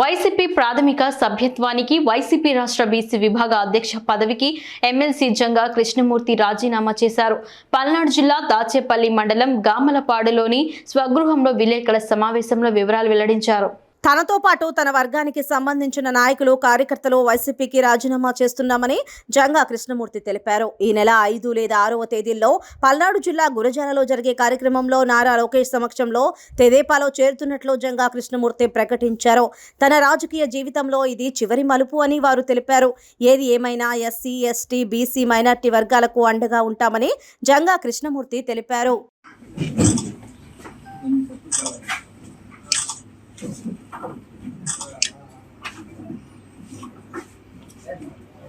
YCP ప్రాథమిక సభ్యత్వానికి YCP రాష్ట్ర బీసీ విభాగ అధ్యక్ష పదవికి ఎమ్మెల్సీ జంగా కృష్ణమూర్తి రాజీనామా చేశారు. పల్నాడు జిల్లా దాచేపల్లి మండలం గామలపాడులోని స్వగృహంలో విలేకరుల సమావేశంలో వివరాలు వెల్లడించారు. తనతో పాటు తన వర్గానికి సంబంధించిన నాయకులు కార్యకర్తలు వైసీపీకి రాజీనామా చేస్తున్నామని జంగా కృష్ణమూర్తి తెలిపారు. ఈ నెల ఐదు లేదా ఆరవ తేదీల్లో పల్నాడు జిల్లా గురజాలలో జరిగే కార్యక్రమంలో నారా లోకేష్ సమక్షంలో తెదేపాలో చేరుతున్నట్లు జంగా కృష్ణమూర్తి ప్రకటించారు. తన రాజకీయ జీవితంలో ఇది చివరి మలుపు అని వారు తెలిపారు. ఏది ఏమైనా ఎస్సీ ఎస్టీ బీసీ మైనార్టీ వర్గాలకు అండగా ఉంటామని జంగా కృష్ణమూర్తి తెలిపారు.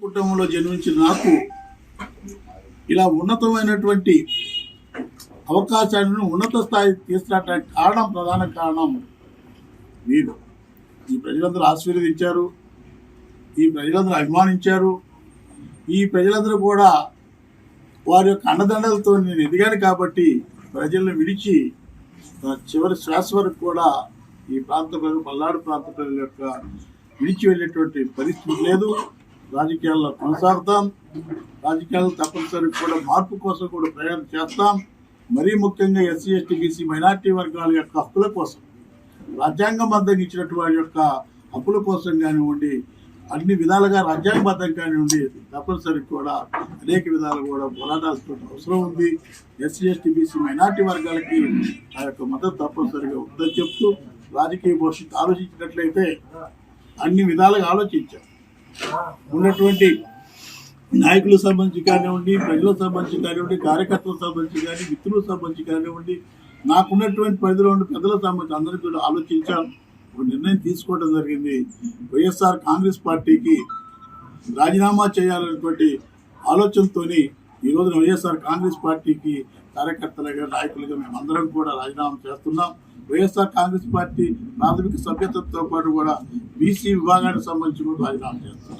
కుటుంబంలో జన్మించిన నాకు ఇలా ఉన్నతమైనటువంటి అవకాశాలను ఉన్నత స్థాయి తీసుకురావడానికి కారణం ప్రధాన కారణం మీరు ఈ ప్రజలందరూ ఆశీర్వదించారు ఈ ప్రజలందరూ అభిమానించారు. ఈ ప్రజలందరూ కూడా వారి యొక్క అండదండలతో నేను ఎదిగాను కాబట్టి ప్రజలను విడిచి నా చివరి శ్వాస వరకు కూడా ఈ ప్రాంత ప్రజలు పల్నాడు ప్రాంత ప్రజల యొక్క విడిచి వెళ్ళేటువంటి పరిస్థితి లేదు. రాజకీయాల్లో కొనసాగుతాం. రాజకీయాల్లో తప్పనిసరి కూడా మార్పు కోసం కూడా ప్రయాణం చేస్తాం. మరీ ముఖ్యంగా ఎస్సీ ఎస్టీ బీసీ మైనార్టీ వర్గాల యొక్క హక్కుల కోసం రాజ్యాంగబద్ధంగా ఇచ్చినటువంటి వారి యొక్క హక్కుల కోసం కానివ్వండి అన్ని విధాలుగా రాజ్యాంగబద్ధం కానివ్వండి తప్పనిసరి కూడా అనేక విధాలు కూడా పోరాడాల్సిన అవసరం ఉంది. ఎస్సీ ఎస్టీ బీసీ మైనార్టీ వర్గాలకి ఆ యొక్క మద్దతు తప్పనిసరిగా ఉందని చెప్తూ రాజకీయ భవిష్యత్తు ఆలోచించినట్లయితే అన్ని విధాలుగా ఆలోచించాం. ఉన్నటువంటి నాయకులకు సంబంధించి కానివ్వండి ప్రజలకు సంబంధించి కానివ్వండి కార్యకర్తలకు సంబంధించి కానీ మిత్రులకు సంబంధించి కానివ్వండి నాకున్నటువంటి పరిధిలో ఉండి పెద్దలకు సంబంధించి అందరికీ కూడా ఆలోచించాను ఒక నిర్ణయం తీసుకోవడం జరిగింది. వైఎస్ఆర్ కాంగ్రెస్ పార్టీకి రాజీనామా చేయాలనేటువంటి ఆలోచనతోని ఈ రోజున వైఎస్ఆర్ కాంగ్రెస్ పార్టీకి కార్యకర్తలుగా నాయకులుగా మేమందరం కూడా రాజీనామా చేస్తున్నాం. వైఎస్ఆర్ కాంగ్రెస్ పార్టీ ప్రాథమిక సభ్యతతో పాటు కూడా బీసీ విభాగానికి సంబంధించి కూడా రాజీనామా చేస్తున్నారు.